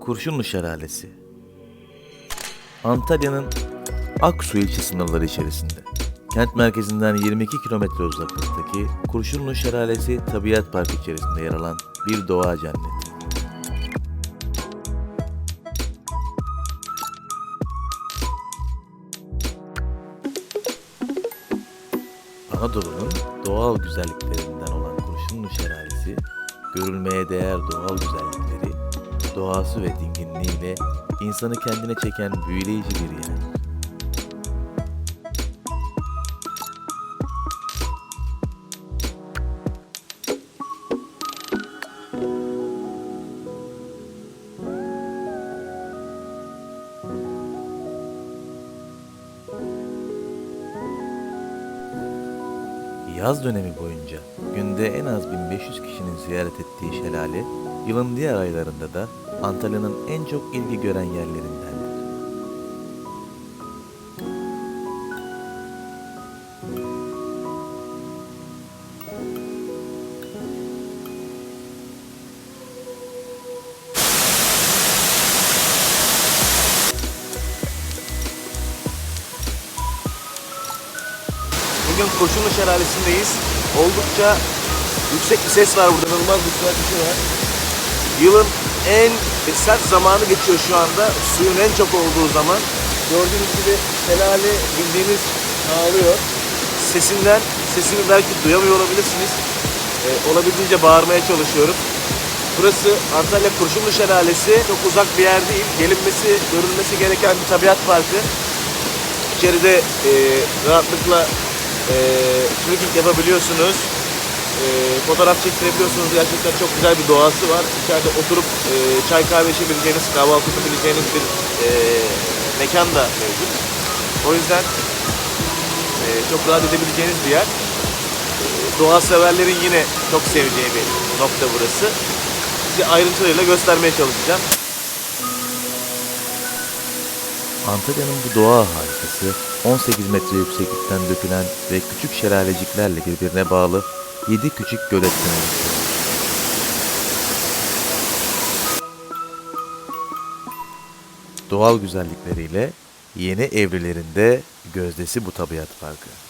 Kurşunlu Şelalesi Antalya'nın Aksu ilçe sınırları içerisinde. Kent merkezinden 22 kilometre uzaklıktaki Kurşunlu Şelalesi Tabiat Parkı içerisinde yer alan bir doğa cenneti. Anadolu'nun doğal güzelliklerinden olan Kurşunlu Şelalesi, görülmeye değer doğal güzellikleri, doğası ve dinginliğiyle insanı kendine çeken büyüleyici bir yer. Yaz dönemi boyunca günde en az 1500 kişinin ziyaret ettiği şelale, yılın diğer aylarında da Antalya'nın en çok ilgi gören yerlerindendir. Bugün Kurşunlu Şelalesi'ndeyiz. Oldukça yüksek bir ses var burada. İnanılmaz bir bir şey var. Yılın en sert zamanı geçiyor şu anda. Suyun en çok olduğu zaman. Gördüğünüz gibi şelale bildiğiniz ağlıyor. Sesinden, sesini belki duyamıyor olabilirsiniz. Ee, olabildiğince bağırmaya çalışıyorum. Burası Antalya Kurşunlu Şelalesi. Çok uzak bir yer değil. Gelinmesi, görülmesi gereken bir tabiat parkı. İçeride e, rahatlıkla e, yapabiliyorsunuz. E, fotoğraf çektirebiliyorsunuz. Gerçekten çok güzel bir doğası var. İçeride oturup e, çay kahve içebileceğiniz, kahvaltı yapabileceğiniz bir e, mekan da mevcut. O yüzden e, çok rahat edebileceğiniz bir yer. E, doğa severlerin yine çok seveceği bir nokta burası. Size ayrıntılarıyla göstermeye çalışacağım. Antalya'nın bu doğa harikası 18 metre yükseklikten dökülen ve küçük şelaleciklerle birbirine bağlı 7 küçük göletten oluşuyor. Doğal güzellikleriyle yeni evrelerinde gözdesi bu tabiat parkı.